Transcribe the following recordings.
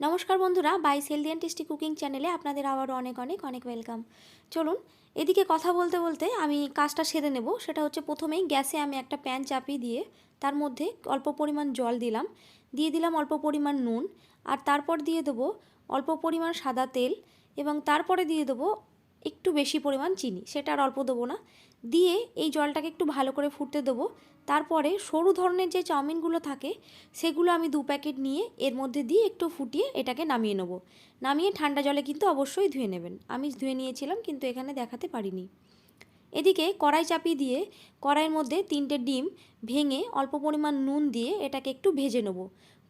নমস্কার বন্ধুরা বাইস হেলদি অ্যান্ড টেস্টি কুকিং চ্যানেলে আপনাদের আবারও অনেক অনেক অনেক ওয়েলকাম। চলুন, এদিকে কথা বলতে বলতে আমি কাজটা সেরে নেব। সেটা হচ্ছে প্রথমেই গ্যাসে আমি একটা প্যান চাপিয়ে দিয়ে তার মধ্যে অল্প পরিমাণ জল দিলাম। দিয়ে দিলাম অল্প পরিমাণ নুন। আর তারপর দিয়ে দেবো অল্প পরিমাণ সাদা তেল এবং তারপরে দিয়ে দেবো একটু বেশি পরিমাণ চিনি, সেটা আর অল্প দেবো না। দিয়ে এই জলটাকে একটু ভালো করে ফুটতে দেবো। তারপরে সরু ধরনের যে চাউমিনগুলো থাকে, সেগুলো আমি দু প্যাকেট নিয়ে এর মধ্যে দিয়ে একটু ফুটিয়ে এটাকে নামিয়ে নেব। নামিয়ে ঠান্ডা জলে কিন্তু অবশ্যই ধুয়ে নেবেন। আমি ধুয়ে নিয়েছিলাম, কিন্তু এখানে দেখাতে পারিনি। এদিকে কড়াই চাপিয়ে দিয়ে কড়াইয়ের মধ্যে তিনটে ডিম ভেঙে অল্প পরিমাণ নুন দিয়ে এটাকে একটু ভেজে নেব।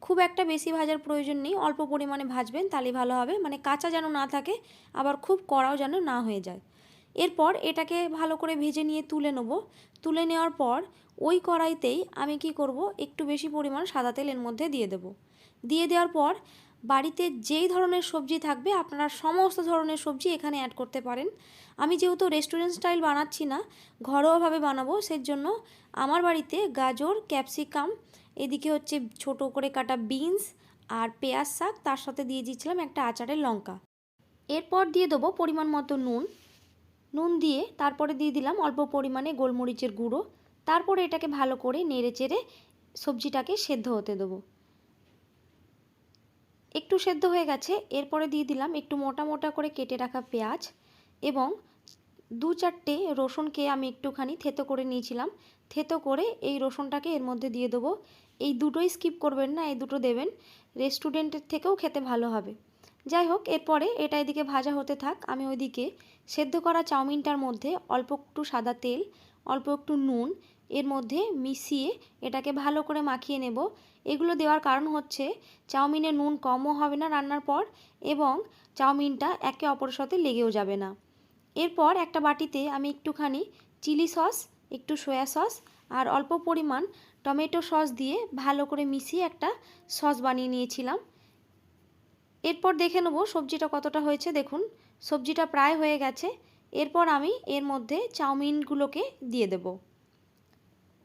খুব একটা বেশি ভাজার প্রয়োজন নেই। অল্প পরিমাণে ভাজবেন তাহলে ভালো হবে। মানে কাঁচা যেন না থাকে, আবার খুব কড়াও যেন না হয়ে যায়। এরপর এটাকে ভালো করে ভেজে নিয়ে তুলে নেব। তুলে নেওয়ার পর ওই কড়াইতেই আমি কি করব, একটু বেশি পরিমাণ সাদা তেল এর মধ্যে দিয়ে দেব। দিয়ে দেওয়ার পর বাড়িতে যেই ধরনের সবজি থাকবে, আপনারা সমস্ত ধরনের সবজি এখানে অ্যাড করতে পারেন। আমি যেহেতু রেস্টুরেন্ট স্টাইল বানাচ্ছি না, ঘরোয়াভাবে বানাবো সেই জন্য আমার বাড়িতে গাজর ক্যাপসিকাম এদিকে হচ্ছে ছোট করে কাটা বিনস আর পেঁয়াজ শাক, তার সাথে দিয়ে দিয়েছিলাম একটা আচারের লঙ্কা। এরপর দিয়ে দেবো পরিমাণ মতো নুন। নুন দিয়ে তারপরে দিয়ে দিলাম অল্প পরিমাণে গোলমরিচের গুঁড়ো। তারপরে এটাকে ভালো করে নেড়ে চেড়ে সবজিটাকে সেদ্ধ হতে দেবো। একটু সেদ্ধ হয়ে গেছে, এরপরে দিয়ে দিলাম একটু মোটা মোটা করে কেটে রাখা পেঁয়াজ এবং দু চারটে রসুনকে আমি একটুখানি থেতো করে নিয়েছিলাম। থেতো করে এই রসুনটাকে এর মধ্যে দিয়ে দেবো। এই দুটোই স্কিপ করবেন না, এই দুটো দেবেন। রেস্টুরেন্টের থেকেও খেতে ভালো হবে। যাই হোক, এরপরে এটা এদিকে ভাজা হতে থাক। আমি ওইদিকে সেদ্ধ করা চাউমিনটার মধ্যে অল্প একটু সাদা তেল অল্প একটু নুন, এর মধ্যে মিশিয়ে এটাকে ভালো করে মাখিয়ে নেব। এগুলো দেওয়ার কারণ হচ্ছে, চাউমিনে নুন কমও হবে না রান্নার পর এবং চাউমিনটা একে অপরের সাথে লেগেও যাবে না। এরপর একটা বাটিতে আমি একটুখানি চিলি সস, একটু সয়া সস আর অল্প পরিমাণ টমেটো সস দিয়ে ভালো করে মিশিয়ে একটা সস বানিয়ে নিয়েছিলাম। এরপর দেখে নেব সবজিটা কতটা হয়েছে। দেখুন, সবজিটা প্রায় হয়ে গেছে। এরপর আমি এর মধ্যে চাউমিনগুলোকে দিয়ে দেব।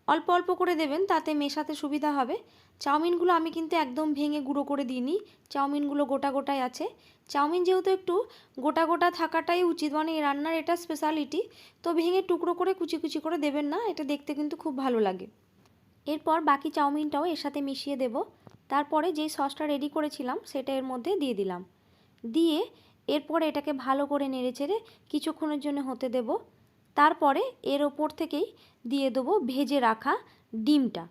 অল্প অল্প করে দেবেন, তাতে মেশাতে সুবিধা হবে। চাউমিনগুলো আমি কিন্তু একদম ভেঙে গুঁড়ো করে দিইনি। চাউমিনগুলো গোটা গোটাই আছে। চাউমিন যেহেতু একটু গোটা গোটা থাকাটাই উচিত মানে এই রান্নার এটা স্পেশালিটি তো ভেঙে টুকরো করে কুচি কুচি করে দেবেন না, এটা দেখতে কিন্তু খুব ভালো লাগে। এরপর বাকি চাউমিনটাও এর সাথে মিশিয়ে দেব। তারপরে যেই সসটা রেডি করেছিলাম, সেটা এর মধ্যে দিয়ে দিলাম। দিয়ে এরপর এটাকে ভালো করে নেড়ে চেড়ে কিছুক্ষণের জন্য হতে দেব। তারপরে এর ওপর থেকেই দিয়ে দেবো ভেজে রাখা ডিমটা।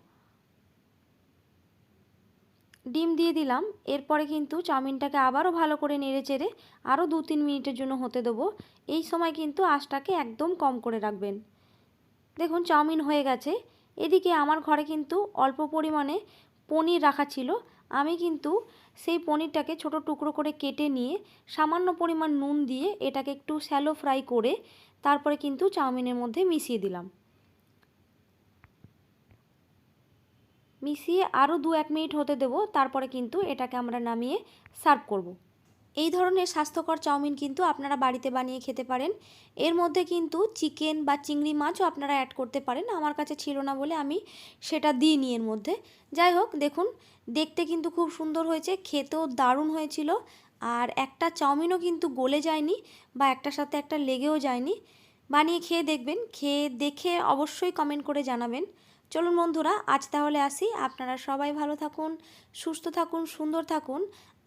ডিম দিয়ে দিলাম। এরপরে কিন্তু চাউমিনটাকে আবারও ভালো করে নেড়ে চেড়ে আরও দু তিন মিনিটের জন্য হতে দেবো। এই সময় কিন্তু আঁচটাকে একদম কম করে রাখবেন। দেখুন, চাউমিন হয়ে গেছে। এদিকে আমার ঘরে কিন্তু অল্প পরিমাণে পনির রাখা ছিল আমি কিন্তু সেই পনিরটাকে ছোট টুকরো করে কেটে নিয়ে সামান্য পরিমাণ নুন দিয়ে এটাকে একটু শ্যালো ফ্রাই করে তারপরে কিন্তু চাউমিনের মধ্যে মিশিয়ে দিলাম মিশিয়ে আরও দু এক মিনিট হতে দেবো, তারপরে কিন্তু এটাকে আমরা নামিয়ে সার্ভ করব। এই ধরনের স্বাস্থ্যকর চাউমিন কিন্তু আপনারা বাড়িতে বানিয়ে খেতে পারেন। এর মধ্যে কিন্তু চিকেন বা চিংড়ি মাছও আপনারা অ্যাড করতে পারেন। আমার কাছে ছিল না বলে আমি সেটা দিইনি এর মধ্যে। যাই হোক, দেখুন, দেখতে কিন্তু খুব সুন্দর হয়েছে, খেতেও দারুণ হয়েছিল। আর একটা চাউমিনও কিন্তু গলে যায়নি বা একটার সাথে একটা লেগেও যায়নি। বানিয়ে খেয়ে দেখবেন। খেয়ে দেখে অবশ্যই কমেন্ট করে জানাবেন। চলুন বন্ধুরা, আজ তাহলে আসি। আপনারা সবাই ভালো থাকুন, সুস্থ থাকুন, সুন্দর থাকুন,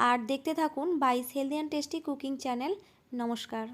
আর দেখতে থাকুন বাইস healthy and tasty cooking channel নমস্কার।